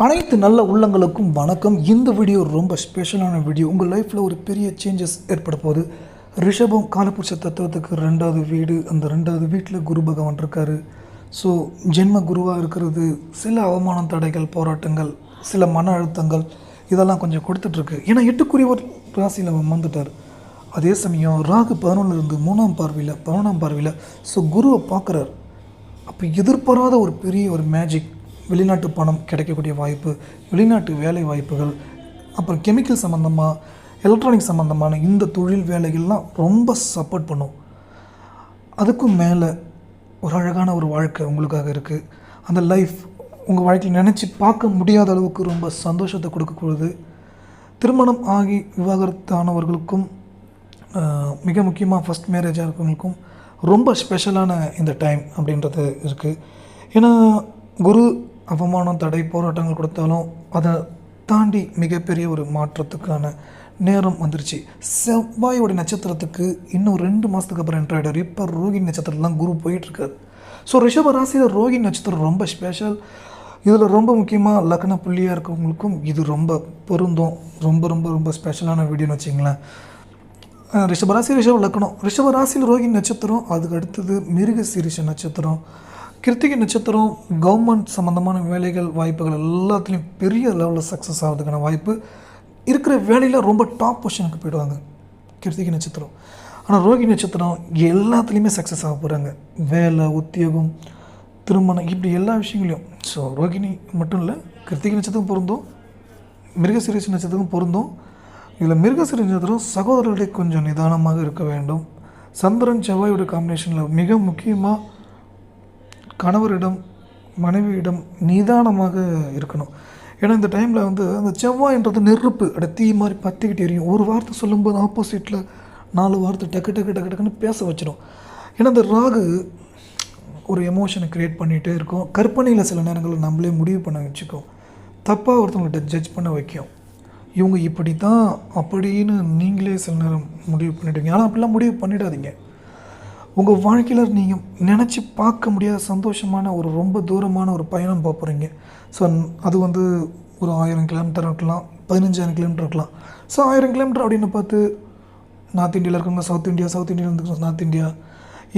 அனைத்து நல்ல உள்ளங்களுக்கும் வணக்கம். இந்த வீடியோ ரொம்ப ஸ்பெஷலான வீடியோ. உங்கள் லைஃப்பில் ஒரு பெரிய சேஞ்சஸ் ஏற்பட போகுது. ரிஷபம் காலபுருஷ தத்துவத்துக்கு ரெண்டாவது வீடு. அந்த ரெண்டாவது வீட்டில் குரு பகவான் இருக்கார். ஸோ ஜென்ம குருவாக இருக்கிறது சில அவமானம் தடைகள் போராட்டங்கள் சில மன அழுத்தங்கள் இதெல்லாம் கொஞ்சம் கொடுத்துட்ருக்கு. ஏன்னா எட்டுக்குரியவர் ராசியில் அவன் வந்துட்டார் அதே சமயம் ராகு பதினொன்றுல இருந்து மூணாம் பார்வையில் பதினொன்றாம் பார்வையில் ஸோ குருவை பார்க்குறார். அப்போ எதிர்பாராத ஒரு பெரிய ஒரு மேஜிக் வெளிநாட்டு பணம் கிடைக்கக்கூடிய வாய்ப்பு வெளிநாட்டு வேலை வாய்ப்புகள் அப்புறம் கெமிக்கல் சம்மந்தமாக எலக்ட்ரானிக் சம்மந்தமான இந்த தொழில் வேலைகள்லாம் ரொம்ப சப்போர்ட் பண்ணும். அதுக்கும் மேலே ஒரு அழகான ஒரு வாழ்க்கை உங்களுக்காக இருக்குது அந்த லைஃப் உங்கள் வாழ்க்கையில் நினச்சி பார்க்க முடியாத அளவுக்கு ரொம்ப சந்தோஷத்தை கொடுக்கக்கூடியது. திருமணம் ஆகி விவாகரத்தானவர்களுக்கும் மிக முக்கியமாக ஃபஸ்ட் மேரேஜாக இருக்கவங்களுக்கும் ரொம்ப ஸ்பெஷலான இந்த டைம் அப்படின்றது இருக்குது ஏன்னா குரு அவமானம் தடை போராட்டங்கள் கொடுத்தாலும் அதை தாண்டி மிகப்பெரிய ஒரு மாற்றத்துக்கான நேரம் வந்துருச்சு. செவ்வாயோட நட்சத்திரத்துக்கு இன்னும் ரெண்டு மாதத்துக்கு அப்புறம் என்ட்ரு ஆகிடார் இப்போ ரோகிணி நட்சத்திரத்தில் குரு போயிட்டுருக்காரு. ஸோ ரிஷப ராசியில் ரோகிணி நட்சத்திரம் ரொம்ப ஸ்பெஷல் இதில் ரொம்ப முக்கியமாக லக்ன புள்ளியாக இருக்கவங்களுக்கும் இது ரொம்ப பொருந்தும். ரொம்ப ரொம்ப ரொம்ப ஸ்பெஷலான வீடியோன்னு வச்சிங்களேன். ரிஷபராசி ரிஷப லக்னம். ரிஷபராசியில் ரோகிணி நட்சத்திரம் அதுக்கு அடுத்தது மிருக சீரிஷ நட்சத்திரம். கிருத்திகை நட்சத்திரம் கவர்மெண்ட் சம்மந்தமான வேலைகள் வாய்ப்புகள் எல்லாத்துலேயும் பெரிய லெவலில் சக்ஸஸ் ஆகிறதுக்கான வாய்ப்பு இருக்கிற வேலையில் ரொம்ப டாப் பொசிஷனுக்கு போயிடுவாங்க. கிருத்திகை நட்சத்திரம். ஆனால் ரோகி நட்சத்திரம் எல்லாத்துலேயுமே சக்ஸஸ் ஆக போகிறாங்க வேலை உத்தியோகம் திருமணம் இப்படி எல்லா விஷயங்களையும். ஸோ ரோகிணி மட்டும் இல்லை கிருத்திகை நட்சத்திரம் பொருந்தும் மிருகசீரிஷ நட்சத்திரம் பொருந்தும். இதில் மிருகசீரிஷ நட்சத்திரம் சகோதரர்களை கொஞ்சம் நிதானமாக இருக்க வேண்டும். சந்திரன் செவ்வாயோட காம்பினேஷனில் மிக முக்கியமாக கணவரிடம் மனைவியிடம் நிதானமாக இருக்கணும். ஏன்னா இந்த டைமில் வந்து அந்த செவ்வாய்ன்றது நெருப்பு. அட தீ மாதிரி பற்றிக்கிட்டு எரியும். ஒரு வார்த்தை சொல்லும்போது ஆப்போசிட்டில் நாலு வார்த்தை டக்கு டக்கு டக்கு டக்குன்னு பேச வச்சிடும் ஏன்னா இந்த ராகு ஒரு எமோஷனை க்ரியேட் பண்ணிகிட்டே இருக்கும். கற்பனையில் சில நேரங்களில் நம்மளே முடிவு பண்ண வச்சுக்கோம். தப்பாக ஒருத்தவங்கள்ட்ட ஜட்ஜ் பண்ண வைக்கும். இவங்க இப்படி தான் அப்படின்னு நீங்களே சில நேரம் முடிவு பண்ணிவிடுவீங்க ஆனால் அப்படிலாம் முடிவு பண்ணிடாதீங்க. உங்கள் வாழ்க்கையில் நீங்கள் நினச்சி பார்க்க முடியாத சந்தோஷமான ஒரு ரொம்ப தூரமான ஒரு பயணம் போக போகிறீங்க ஸோ அது வந்து ஒரு ஆயிரம் கிலோமீட்டர் இருக்கலாம் பதினஞ்சாயிரம் கிலோமீட்டர் இருக்கலாம். ஸோ ஆயிரம் கிலோமீட்டர் அப்படின்னு பார்த்து நார்த் இந்தியாவில் இருக்கவங்க சவுத் இந்தியா சவுத் இந்தியாவில் இருந்து நார்த் இந்தியா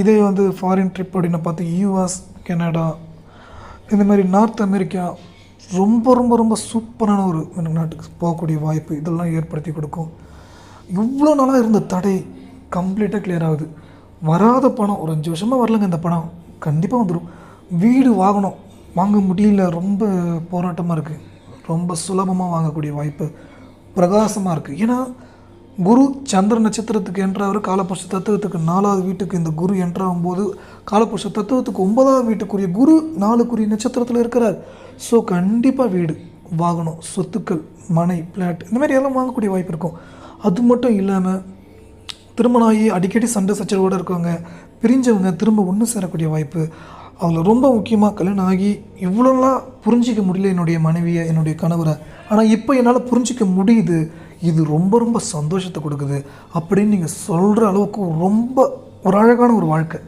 இதே வந்து ஃபாரின் ட்ரிப் அப்படின்னு பார்த்து யூஎஸ் கனடா இந்த மாதிரி நார்த் அமெரிக்கா ரொம்ப ரொம்ப ரொம்ப சூப்பரான ஒரு நாட்டுக்கு போகக்கூடிய வாய்ப்பு இதெல்லாம் ஏற்படுத்தி கொடுக்கும். இவ்வளோ நாளாக இருந்த தடை கம்ப்ளீட்டாக கிளியர் ஆகுது. வராத பணம். ஒரு அஞ்சு வருஷமாக வரலங்க இந்த பணம். கண்டிப்பாக வந்துடும் வீடு வாங்கணும். வாங்க முடியல. ரொம்ப போராட்டமாக இருக்குது ரொம்ப சுலபமாக வாங்கக்கூடிய வாய்ப்பு பிரகாசமாக இருக்குது ஏன்னா குரு சந்திர நட்சத்திரத்துக்கு என்றாவர் காலபுருஷ தத்துவத்துக்கு நாலாவது வீட்டுக்கு இந்த குரு என்றாகும்போது காலபுருஷ தத்துவத்துக்கு ஒன்பதாவது வீட்டுக்குரிய குரு நாலுக்குரிய நட்சத்திரத்தில் இருக்கிறார். ஸோ கண்டிப்பாக வீடு வாகனம் சொத்துக்கள் மனை பிளாட் இந்த மாதிரி எல்லாம் வாங்கக்கூடிய வாய்ப்பு இருக்கும். அது மட்டும் இல்லாமல் திருமணம் ஆகி அடிக்கடி சண்டை சச்சரவோடு இருக்கவங்க பிரிஞ்சவங்க திரும்ப ஒன்று சேரக்கூடிய வாய்ப்பு. அதில் ரொம்ப முக்கியமாக கல்யாணம் ஆகி இவ்வளோலாம் புரிஞ்சிக்க முடியல என்னுடைய மனைவியை என்னுடைய கணவரை. ஆனால் இப்போ என்னால் புரிஞ்சிக்க முடியுது. இது ரொம்ப ரொம்ப சந்தோஷத்தை கொடுக்குது. அப்படின்னு நீங்கள் சொல்கிற அளவுக்கு ரொம்ப ஒரு அழகான ஒரு வாழ்க்கை.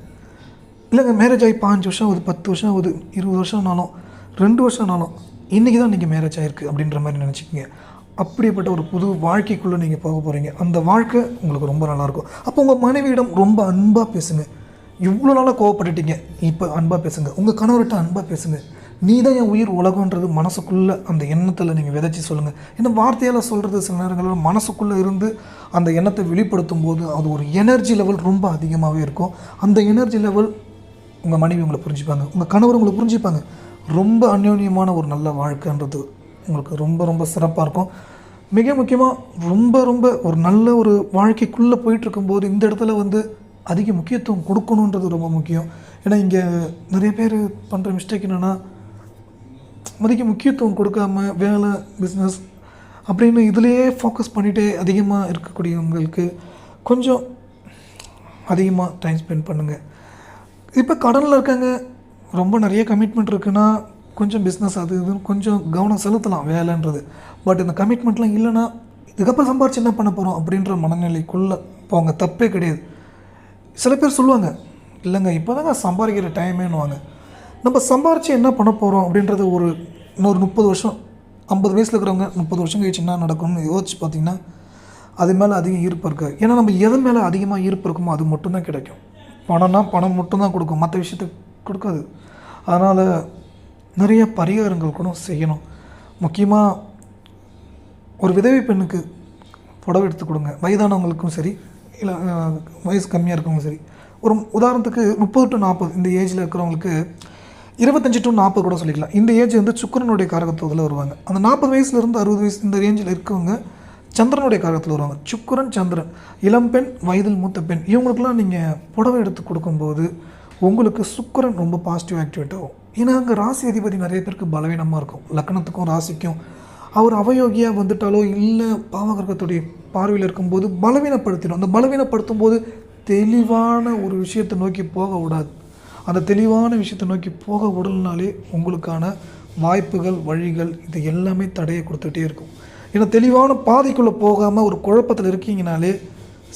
இல்லைங்க மேரேஜ் ஆகி பாஞ்சு வருஷம் ஆகுது பத்து வருஷம் ஆகுது இருபது வருஷம்னாலும் ரெண்டு வருஷம்னாலும் இன்றைக்கி தான் நீங்கள் மேரேஜ் ஆகிருக்கு அப்படின்ற மாதிரி நினச்சிக்கோங்க. அப்படிப்பட்ட ஒரு புது வாழ்க்கைக்குள்ளே நீங்கள் போக போகிறீங்க அந்த வாழ்க்கை உங்களுக்கு ரொம்ப நல்லாயிருக்கும் அப்போ உங்கள் மனைவியிடம் ரொம்ப அன்பாக பேசுங்க. இவ்வளோ நாளாக கோவப்பட்டுட்டீங்க. இப்போ அன்பாக பேசுங்க. உங்கள் கணவர்கிட்ட அன்பாக பேசுங்க. நீ தான் என் உயிர் உலகன்றது மனசுக்குள்ளே அந்த எண்ணத்தில் நீங்கள் விதைச்சி சொல்லுங்கள் ஏன்னா வார்த்தையால் சொல்கிறது சில நேரங்களில் மனசுக்குள்ளே இருந்து அந்த எண்ணத்தை வெளிப்படுத்தும் போது அது ஒரு எனர்ஜி லெவல் ரொம்ப அதிகமாகவே இருக்கும். அந்த எனர்ஜி லெவல் உங்கள் மனைவி உங்களை புரிஞ்சுப்பாங்க. உங்கள் கணவர் உங்களை புரிஞ்சுப்பாங்க. ரொம்ப அந்யோன்யமான ஒரு நல்ல வாழ்க்கைன்றது உங்களுக்கு ரொம்ப ரொம்ப சிறப்பாக இருக்கும். மிக முக்கியமாக ரொம்ப ரொம்ப ஒரு நல்ல ஒரு வாழ்க்கைக்குள்ளே போயிட்டு இருக்கும்போது இந்த இடத்துல வந்து அதிக முக்கியத்துவம் கொடுக்கணுன்றது ரொம்ப முக்கியம். ஏன்னா இங்கே நிறைய பேர் பண்ணுற மிஸ்டேக் என்னென்னா அதிக முக்கியத்துவம் கொடுக்காம வேலை பிஸ்னஸ் அப்படின்னு இதுலேயே ஃபோக்கஸ் பண்ணிகிட்டே அதிகமாக இருக்கக்கூடியவங்களுக்கு கொஞ்சம் அதிகமாக டைம் ஸ்பெண்ட் பண்ணுங்கள் இப்போ கடனில் இருக்காங்க ரொம்ப நிறைய கமிட்மெண்ட் இருக்குன்னா கொஞ்சம் பிஸ்னஸ் அது இதுன்னு கொஞ்சம் கவனம் செலுத்தலாம் வேலைன்றது. பட் இந்த கமிட்மெண்ட்லாம் இல்லைன்னா இதுக்கப்புறம் சம்பாரிச்சு என்ன பண்ண போகிறோம் அப்படின்ற மனநிலைக்குள்ளே போங்க தப்பே கிடையாது. சில பேர் சொல்லுவாங்க இல்லைங்க இப்போ தாங்க சம்பாதிக்கிற டைமேன்னுவாங்க நம்ம சம்பாரித்து என்ன பண்ண போகிறோம் அப்படின்றது ஒரு இன்னொரு முப்பது வருஷம் ஐம்பது வயசில் இருக்கிறவங்க முப்பது வருஷம் கழிச்சு என்ன நடக்கும்னு யோசிச்சு பார்த்திங்கன்னா அது மேலே அதிகம் ஈர்ப்பு இருக்காது ஏன்னா நம்ம எது மேலே அதிகமாக ஈர்ப்பு இருக்குமோ அது மட்டும்தான் கிடைக்கும். பணம்னா பணம் மட்டும்தான் கொடுக்கும். மற்ற விஷயத்துக்கு கொடுக்காது. அதனால் நிறைய பரிகாரங்கள் கூட செய்யணும். முக்கியமாக ஒரு விதவை பெண்ணுக்கு புடவை எடுத்து கொடுங்க. வயதானவங்களுக்கும் சரி இல்லை வயசு கம்மியாக இருக்கவங்களும் சரி. ஒரு உதாரணத்துக்கு முப்பது டு நாற்பது இந்த ஏஜில் இருக்கிறவங்களுக்கு இருபத்தஞ்சி டு நாற்பது கூட சொல்லிக்கலாம். இந்த ஏஜ் வந்து சுக்கிரனுடைய காரகத்துவத்தில் வருவாங்க. அந்த நாற்பது வயசுலேருந்து அறுபது வயசு இந்த ரேஞ்சில் இருக்கவங்க சந்திரனுடைய காரகத்தில் வருவாங்க. சுக்கரன் சந்திரன் இளம்பெண் வயதில் மூத்த பெண் இவங்களுக்கெல்லாம் நீங்கள் புடவை எடுத்து கொடுக்கும்போது உங்களுக்கு சுக்கரன் ரொம்ப பாசிட்டிவ் ஆக்டிவேட் ஆகும். ஏன்னா அங்கே ராசி அதிபதி நிறைய பேருக்கு பலவீனமாக இருக்கும். லக்னத்துக்கும் ராசிக்கும். அவர் அவயோகியாக வந்துட்டாலோ இல்லை பாவகிரகத்துடைய பார்வையில் இருக்கும்போது பலவீனப்படுத்திடும். அந்த பலவீனப்படுத்தும் போது தெளிவான ஒரு விஷயத்தை நோக்கி போக விடாது. அந்த தெளிவான விஷயத்தை நோக்கி போக விடலனாலே உங்களுக்கான வாய்ப்புகள் வழிகள் இது எல்லாமே தடையை கொடுத்துட்டே இருக்கும். ஏன்னா தெளிவான பாதைக்குள்ளே போகாமல் ஒரு குழப்பத்தில் இருக்கீங்கனாலே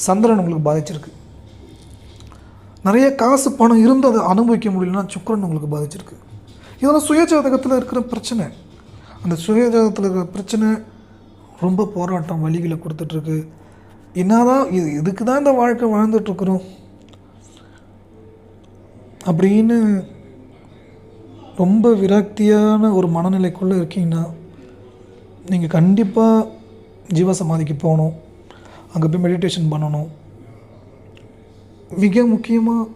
சந்திரன் உங்களுக்கு பாதிச்சிருக்கு. நிறைய காசு பணம் இருந்து அதை அனுபவிக்க முடியலன்னா சுக்கிரன் உங்களுக்கு பாதிச்சிருக்கு. இதெல்லாம் சுயஜாதகத்தில் இருக்கிற பிரச்சனை. அந்த சுயஜாதகத்தில் இருக்கிற பிரச்சனை ரொம்ப போராட்டம் வழிகளை கொடுத்துட்ருக்கு. என்னதான் இது இதுக்கு தான் இந்த வாழ்க்கை வாழ்ந்துட்டுருக்குறோம் அப்படின்னு ரொம்ப விரக்தியான ஒரு மனநிலைக்குள்ளே இருக்கீங்கன்னா நீங்கள் கண்டிப்பாக ஜீவசமாதிக்கு போகணும். அங்கே போய் மெடிடேஷன் பண்ணணும். மிக முக்கியமாக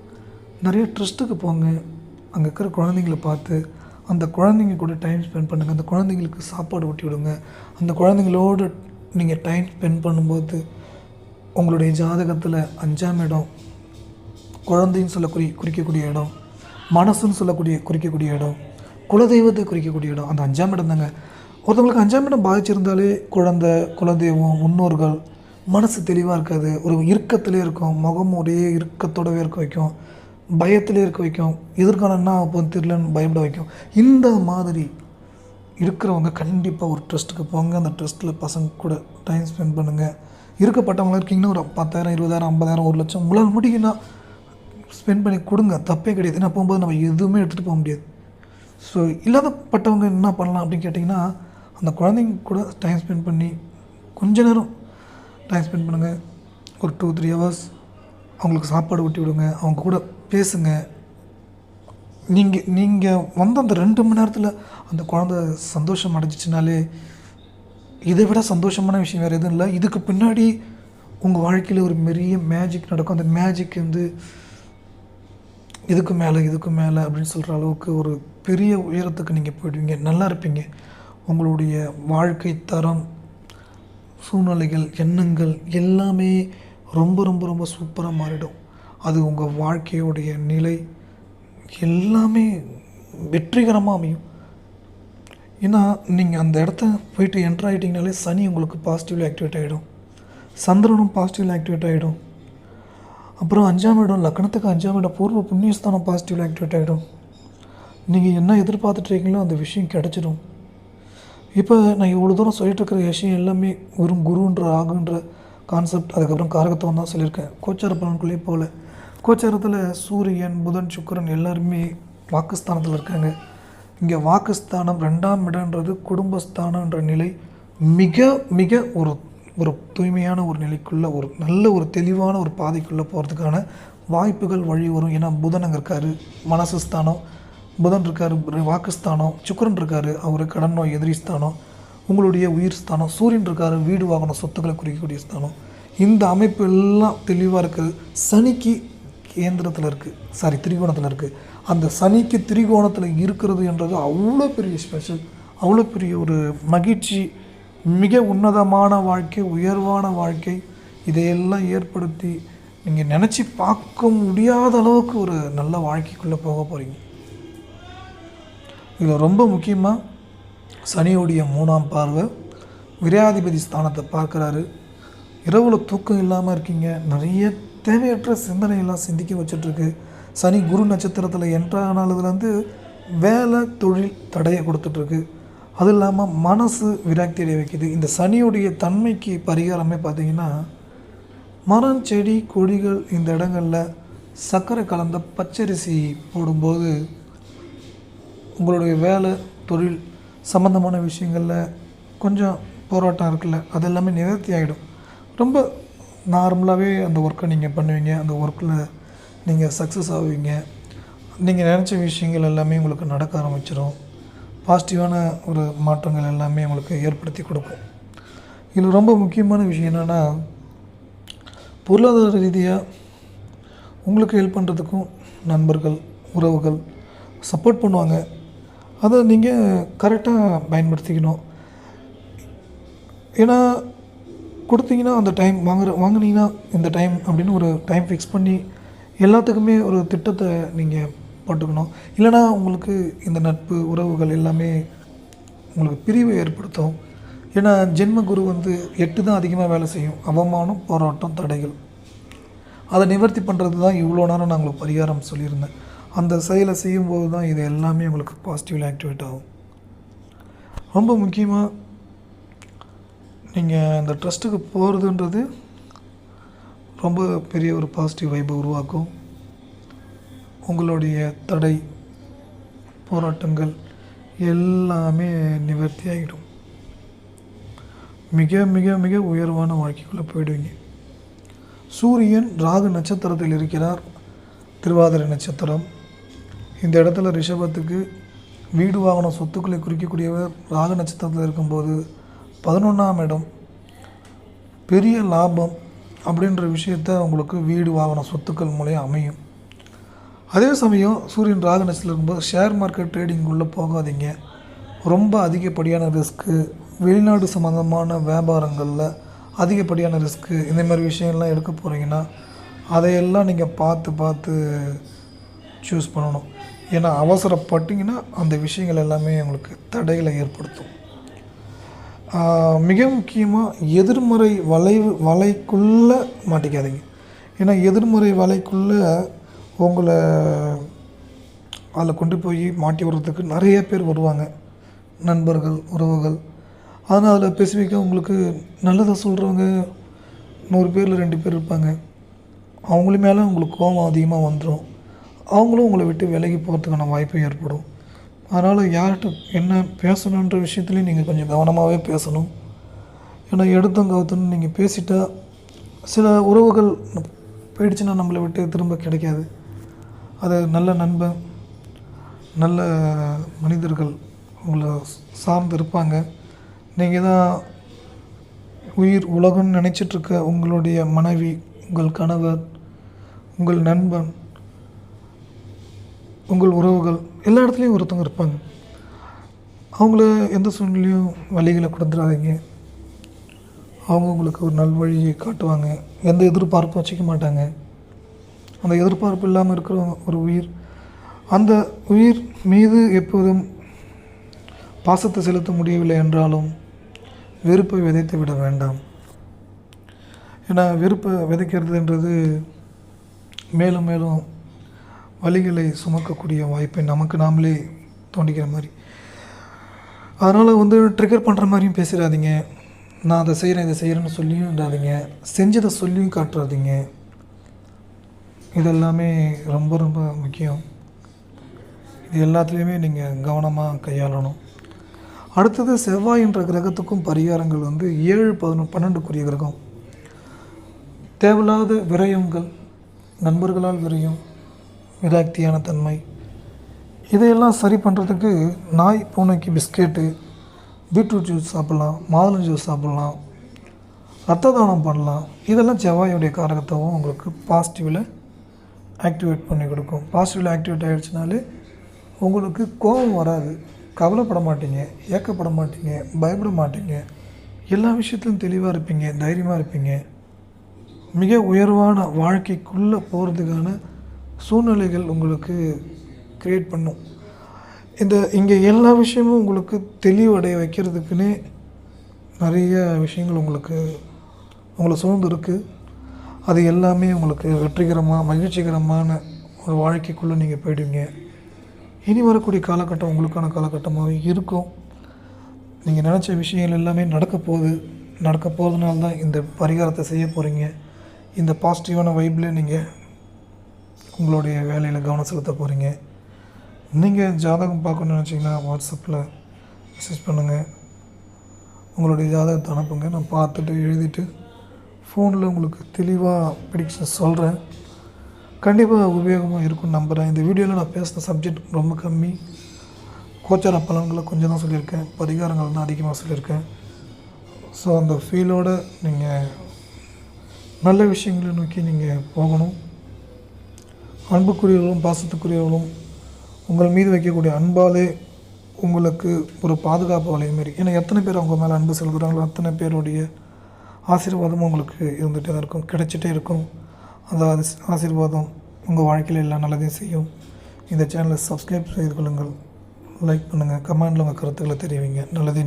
நிறைய ட்ரஸ்ட்டுக்கு போங்க. அங்கே இருக்கிற குழந்தைங்கள பார்த்து அந்த குழந்தைங்க கூட டைம் ஸ்பெண்ட் பண்ணுங்கள் அந்த குழந்தைங்களுக்கு சாப்பாடு ஊட்டி விடுங்க. அந்த குழந்தைங்களோடு நீங்கள் டைம் ஸ்பெண்ட் பண்ணும்போது உங்களுடைய ஜாதகத்தில் அஞ்சாம் இடம் குழந்தைன்னு சொல்லக்கூடிய குறிக்கக்கூடிய இடம் மனசுன்னு சொல்லக்கூடிய குறிக்கக்கூடிய இடம் குலதெய்வத்தை குறிக்கக்கூடிய இடம் அந்த அஞ்சாம் இடம் தாங்க. ஒருத்தவங்களுக்கு அஞ்சாம் இடம் பாதிச்சிருந்தாலே குழந்தை குலதெய்வம் முன்னோர்கள் மனசு தெளிவாக இருக்காது. ஒரு இறுக்கத்திலே இருக்கும் முகம் ஒரே இறுக்கத்தோடவே இருக்க வைக்கும். பயத்தில் இருக்க வைக்கும். எதிர்காலம் என்ன அப்போ தெரியலன்னு பயப்பட வைக்கும். இந்த மாதிரி இருக்கிறவங்க கண்டிப்பாக ஒரு ட்ரஸ்ட்டுக்கு போங்க. அந்த ட்ரஸ்ட்டில் பசங்க கூட டைம் ஸ்பெண்ட் பண்ணுங்கள் இருக்கப்பட்டவங்களா இருக்கீங்கன்னா ஒரு பத்தாயிரம் இருபதாயிரம் ஐம்பதாயிரம் ஒரு லட்சம் உங்களால் முடியும்னா ஸ்பெண்ட் பண்ணி கொடுங்க. தப்பே கிடையாது. ஏன்னா போகும்போது நம்ம எதுவுமே எடுத்துகிட்டு போக முடியாது. ஸோ இல்லாதப்பட்டவங்க என்ன பண்ணலாம் அப்படின்னு கேட்டிங்கன்னா அந்த குழந்தைங்க கூட டைம் ஸ்பெண்ட் பண்ணி கொஞ்ச நேரம் டைம் ஸ்பெண்ட் பண்ணுங்கள் ஒரு டூ த்ரீ ஹவர்ஸ் அவங்களுக்கு சாப்பாடு ஊட்டி விடுங்க. அவங்க கூட பேசுங்க. நீங்கள் நீங்கள் வந்த அந்த ரெண்டு மணி நேரத்தில் அந்த குழந்த சந்தோஷம் அடைஞ்சிச்சினாலே இதை விட சந்தோஷமான விஷயம் வேறு எதுவும் இல்லை. இதுக்கு பின்னாடி உங்கள் வாழ்க்கையில் ஒரு பெரிய மேஜிக் நடக்கும். அந்த மேஜிக் வந்து இதுக்கு மேலே இதுக்கு மேலே அப்படின்னு சொல்கிற அளவுக்கு ஒரு பெரிய உயரத்துக்கு நீங்கள் போயிடுவீங்க. நல்லா இருப்பீங்க. உங்களுடைய வாழ்க்கை தரம் சூழ்நிலைகள் எண்ணங்கள் எல்லாமே ரொம்ப ரொம்ப ரொம்ப சூப்பராக மாறிடும். அது உங்கள் வாழ்க்கையோடைய நிலை எல்லாமே வெற்றிகரமாக அமையும். ஏன்னா நீங்கள் அந்த இடத்த போயிட்டு என்ட்ரு ஆகிட்டிங்கனாலே சனி உங்களுக்கு பாசிட்டிவ்லி ஆக்டிவேட் ஆகிடும் சந்திரனும் பாசிட்டிவ்லி ஆக்டிவேட் ஆகிடும் அப்புறம் அஞ்சாம் இடம் லக்னத்துக்கு அஞ்சாம் இடம் பூர்வ புண்ணியஸ்தானம் பாசிட்டிவ்லி ஆக்டிவேட் ஆகிடும் நீங்கள் என்ன எதிர்பார்த்துட்ருக்கீங்களோ அந்த விஷயம் கிடச்சிடும். இப்போ நான் இவ்வளோ தூரம் சொல்லிட்டு இருக்கிற விஷயம் எல்லாமே வெறும் குருன்ற ஆகுன்ற கான்செப்ட் அதுக்கப்புறம் காரகத்துவம் தான் சொல்லியிருக்கேன். கோச்சார பலன்குள்ளேயே போகல கோச்சாரத்தில் சூரியன் புதன் சுக்கரன் எல்லாருமே வாக்குஸ்தானத்தில் இருக்காங்க. இங்கே வாக்குஸ்தானம் ரெண்டாம் இடன்றது குடும்பஸ்தானன்ற நிலை மிக மிக ஒரு ஒரு தூய்மையான ஒரு நிலைக்குள்ளே ஒரு நல்ல ஒரு தெளிவான ஒரு பாதைக்குள்ளே போகிறதுக்கான வாய்ப்புகள் வழி வரும். ஏன்னா புதன் அங்கே இருக்கார் மனசு ஸ்தானம். புதன் இருக்கார் வாக்குஸ்தானம். சுக்கரன் இருக்கார் அவர் கடன் நோய் எதிரி ஸ்தானம். உங்களுடைய உயிர் ஸ்தானம். சூரியன் இருக்கார் வீடு வாகனம் சொத்துக்களை குறிக்கக்கூடிய ஸ்தானம். இந்த அமைப்பு எல்லாம் தெளிவாக இருக்குது. சனிக்கு கேந்திரத்தில் இருக்குது சாரி திரிகோணத்தில் இருக்குது அந்த சனிக்கு திரிகோணத்தில் இருக்கிறது என்றது அவ்வளோ பெரிய ஸ்பெஷல் அவ்வளோ பெரிய ஒரு மகிழ்ச்சி மிக உன்னதமான வாழ்க்கை உயர்வான வாழ்க்கை. இதையெல்லாம் ஏற்படுத்தி நீங்கள் நினச்சி பார்க்க முடியாத அளவுக்கு ஒரு நல்ல வாழ்க்கைக்குள்ளே போக போகிறீங்க இதில் ரொம்ப முக்கியமாக சனியுடைய மூணாம் பார்வை விரையாதிபதி ஸ்தானத்தை பார்க்குறாரு. இரவுல தூக்கம் இல்லாமல் இருக்கீங்க. நிறைய தேவையற்ற சிந்தனையெல்லாம் சிந்திக்க வச்சிட்ருக்கு. சனி குரு நட்சத்திரத்தில் என்ட்ரானதுலேருந்து வேலை தொழில் தடையை கொடுத்துட்ருக்கு. அது இல்லாமல் மனசு விராக்தி அடைய வைக்கிது. இந்த சனியுடைய தன்மைக்கு பரிகாரமே பார்த்தீங்கன்னா மரம் செடி கொடிகள் இந்த இடங்களில் சர்க்கரை கலந்த பச்சரிசி போடும்போது உங்களுடைய வேலை தொழில் சம்மந்தமான விஷயங்களில் கொஞ்சம் போராட்டம் இருக்குல்ல அது எல்லாமே நிவர்த்தி ஆகிடும் ரொம்ப நார்மலாகவே அந்த ஒர்க்கை நீங்கள் பண்ணுவீங்க அந்த ஒர்க்கில் நீங்கள் சக்ஸஸ் ஆவீங்க. நீங்கள் நினச்ச விஷயங்கள் எல்லாமே உங்களுக்கு நடக்க ஆரம்பிச்சிடும் பாசிட்டிவான ஒரு மாற்றங்கள் எல்லாமே உங்களுக்கு ஏற்படுத்தி கொடுக்கும். இதில் ரொம்ப முக்கியமான விஷயம் என்னென்னா பொருளாதார ரீதியாக உங்களுக்கு ஹெல்ப் பண்ணுறதுக்கும் நண்பர்கள் உறவுகள் சப்போர்ட் பண்ணுவாங்க. அதை நீங்கள் கரெக்டாக பயன்படுத்திக்கணும். ஏன்னா கொடுத்தீங்கன்னா அந்த டைம் வாங்குற வாங்கினீங்கன்னா இந்த டைம் அப்படின்னு ஒரு டைம் ஃபிக்ஸ் பண்ணி எல்லாத்துக்குமே ஒரு திட்டத்தை நீங்கள் போட்டுக்கணும். இல்லைனா உங்களுக்கு இந்த நட்பு உறவுகள் எல்லாமே உங்களுக்கு பிரிவை ஏற்படுத்தும். ஏன்னா ஜென்ம குரு வந்து எட்டு தான் அதிகமாக வேலை செய்யும். அவமானம் போராட்டம் தடைகள். அதை நிவர்த்தி பண்ணுறது தான் இவ்வளோ நேரம் நான் உங்களுக்கு பரிகாரம் சொல்லியிருந்தேன். அந்த செயலை செய்யும்போது தான் இது எல்லாமே உங்களுக்கு பாசிட்டிவ்லி ஆக்டிவேட் ஆகும். ரொம்ப முக்கியமாக நீங்கள் இந்த ட்ரஸ்ட்டுக்கு போகிறதுன்றது ரொம்ப பெரிய ஒரு பாசிட்டிவ் வைப்பை உருவாக்கும். உங்களுடைய தடை போராட்டங்கள் எல்லாமே நிவர்த்தி ஆகிடும். மிக மிக மிக உயர்வான வாழ்க்கைக்குள்ளே போயிடுவீங்க. சூரியன் ராகு நட்சத்திரத்தில் இருக்கிறார். திருவாதிரை நட்சத்திரம். இந்த இடத்துல ரிஷபத்துக்கு வீடு வாகனம் சொத்துக்களை குறிக்கக்கூடியவர் ராகு நட்சத்திரத்தில் இருக்கும்போது பதினொன்றாம் இடம். பெரிய லாபம் அப்படின்ற விஷயத்த உங்களுக்கு வீடு வாகனம் சொத்துக்கள் மூலயம் அமையும். அதே சமயம் சூரியன் ராகு இருக்கும்போது ஷேர் மார்க்கெட் ட்ரேடிங் உள்ளே போகாதீங்க. ரொம்ப அதிகப்படியான ரிஸ்க்கு வெளிநாடு சம்மந்தமான வியாபாரங்களில் அதிகப்படியான ரிஸ்க்கு இந்த மாதிரி விஷயம்லாம் எடுக்க போகிறீங்கன்னா அதையெல்லாம் நீங்கள் பார்த்து பார்த்து சூஸ் பண்ணணும். ஏன்னா அவசரப்பட்டிங்கன்னா அந்த விஷயங்கள் எல்லாமே உங்களுக்கு தடைகளை ஏற்படுத்தும். மிக முக்கியமாக எதிர்மறை வளைவு வலைக்குள்ளே மாட்டிக்காதீங்க. ஏன்னா எதிர்மறை வலைக்குள்ளே உங்களை அதில் கொண்டு போய் மாட்டி விடுறதுக்கு நிறைய பேர் வருவாங்க. நண்பர்கள் உறவுகள். ஆனால் அதில் ஸ்பெசிஃபிக்காக உங்களுக்கு நல்லதை சொல்கிறவங்க நூறு பேரில் ரெண்டு பேர் இருப்பாங்க. அவங்கள மேலே உங்களுக்கு கோபம் அதிகமாக வந்துடும் அவங்களும் உங்களை விட்டு விலகி போகிறதுக்கான வாய்ப்பு ஏற்படும். அதனால் யார்கிட்ட என்ன பேசணுன்ற விஷயத்துலையும் நீங்கள் கொஞ்சம் கவனமாகவே பேசணும். ஏன்னா எடுத்தோம் கவுத்தோன்னு நீங்கள் பேசிட்டா சில உறவுகள் போயிடுச்சுன்னா நம்மளை விட்டு திரும்ப கிடைக்காது. அது நல்ல நண்பன் நல்ல மனிதர்கள் உங்களை சார்ந்து இருப்பாங்க. நீங்கள் தான் உயிர் உலகம்னு நினச்சிட்ருக்க உங்களுடைய மனைவி உங்கள் கணவர் உங்கள் நண்பன் உங்கள் உறவுகள் எல்லா இடத்துலையும் ஒருத்தவங்க இருப்பாங்க. அவங்கள எந்த சூழ்நிலையும் வழிகளை கொடுத்துடாதீங்க. அவங்க உங்களுக்கு ஒரு நல்வழியை காட்டுவாங்க. எந்த எதிர்பார்ப்பும் வச்சுக்க மாட்டாங்க. அந்த எதிர்பார்ப்பு இல்லாமல் இருக்கிற ஒரு உயிர் அந்த உயிர் மீது எப்போதும் பாசத்தை செலுத்த முடியவில்லை என்றாலும் வெறுப்பை விதைத்து விட வேண்டாம். ஏன்னா வெறுப்பை விதைக்கிறதுன்றது மேலும் மேலும் வலிகளை சுமக்கக்கூடிய வாய்ப்பை நமக்கு நாமளே தோண்டிக்கிற மாதிரி. அதனால் வந்து ட்ரிகர் பண்ணுற மாதிரியும் பேசிடாதீங்க நான் அதை செய்கிறேன் இதை செய்கிறேன்னு சொல்லியும் இடாதீங்க செஞ்சதை சொல்லியும் காட்டுறாதீங்க. இதெல்லாமே ரொம்ப ரொம்ப முக்கியம். இது எல்லாத்துலேயுமே நீங்கள் கவனமாக கையாளணும். அடுத்தது செவ்வாய் என்ற கிரகத்துக்கும் பரிகாரங்கள் வந்து ஏழு பதினொன்று பன்னெண்டுக்குரிய கிரகம். தேவையில்லாத விரயங்கள் நண்பர்களால் விரயம் விராக்தியான தன்மை. இதையெல்லாம் சரி பண்ணுறதுக்கு நாய் பூனைக்கு பிஸ்கெட்டு பீட்ரூட் ஜூஸ் சாப்பிட்லாம் மாதுளம் ஜூஸ் சாப்பிட்லாம் ரத்த தானம் பண்ணலாம். இதெல்லாம் செவ்வாயுடைய காரகத்தவும் உங்களுக்கு பாசிட்டிவில் ஆக்டிவேட் பண்ணி கொடுக்கும். பாசிட்டிவில் ஆக்டிவேட் ஆகிடுச்சினாலே உங்களுக்கு கோபம் வராது. கவலைப்பட மாட்டீங்க ஏக்கப்பட மாட்டீங்க பயப்பட மாட்டீங்க. எல்லா விஷயத்துலையும் தெளிவாக இருப்பீங்க தைரியமாக இருப்பீங்க. மிக உயர்வான வாழ்க்கைக்குள்ளே போகிறதுக்கான சூழ்நிலைகள் உங்களுக்கு க்ரியேட் பண்ணும். இந்த இங்கே எல்லா விஷயமும் உங்களுக்கு தெளிவடைய வைக்கிறதுக்குன்னே நிறைய விஷயங்கள் உங்களுக்கு உங்களை சூழ்ந்து இருக்குது அது எல்லாமே உங்களுக்கு வெற்றிகரமாக மகிழ்ச்சிகரமான ஒரு வாழ்க்கைக்குள்ளே நீங்கள் போயிடுவீங்க. இனி வரக்கூடிய காலகட்டம் உங்களுக்கான காலகட்டமாகவே இருக்கும். நீங்கள் நினச்ச விஷயங்கள் எல்லாமே நடக்க போகுது. நடக்க போகிறதுனால தான் இந்த பரிகாரத்தை செய்ய போகிறீங்க இந்த பாசிட்டிவான வைப்பில் நீங்கள் உங்களுடைய வேலையில் கவனம் செலுத்த போகிறீங்க நீங்கள் ஜாதகம் பார்க்கணுன்னு நினச்சிங்கன்னா வாட்ஸ்அப்பில் மெசேஜ் பண்ணுங்கள் உங்களுடைய ஜாதகத்தை அனுப்புங்க. நான் பார்த்துட்டு எழுதிட்டு ஃபோனில் உங்களுக்கு தெளிவாக ப்ரிடிக்ஷன் சொல்கிறேன் கண்டிப்பாக உபயோகமாக இருக்கும் நம்புகிறேன் இந்த வீடியோவில் நான் பேசின சப்ஜெக்ட் ரொம்ப கம்மி. கோச்சார பலன்களை கொஞ்சம் தான் சொல்லியிருக்கேன். பரிகாரங்கள் தான் அதிகமாக சொல்லியிருக்கேன். ஸோ அந்த ஃபீலோடு நீங்கள் நல்ல விஷயங்களை நோக்கி நீங்கள் போகணும். அன்புக்குரியவர்களும் பாசத்துக்குரியவர்களும் உங்கள் மீது வைக்கக்கூடிய அன்பாலே உங்களுக்கு ஒரு பாதுகாப்பு வளைய மாரி ஏன்னா எத்தனை பேர் அவங்க மேலே அன்பு செலுத்துகிறாங்களோ அத்தனை பேருடைய ஆசீர்வாதமும் உங்களுக்கு இருந்துகிட்டே தான் இருக்கும் கிடைச்சிட்டே இருக்கும். அந்த ஆசீர்வாதம் உங்கள் வாழ்க்கையில் எல்லா நல்லதையும் செய்யும். இந்த சேனலை சப்ஸ்கிரைப் செய்து கொள்ளுங்கள். லைக் பண்ணுங்கள் கமெண்டில் உங்கள் கருத்துக்களை தெரிவிங்க. நல்லதே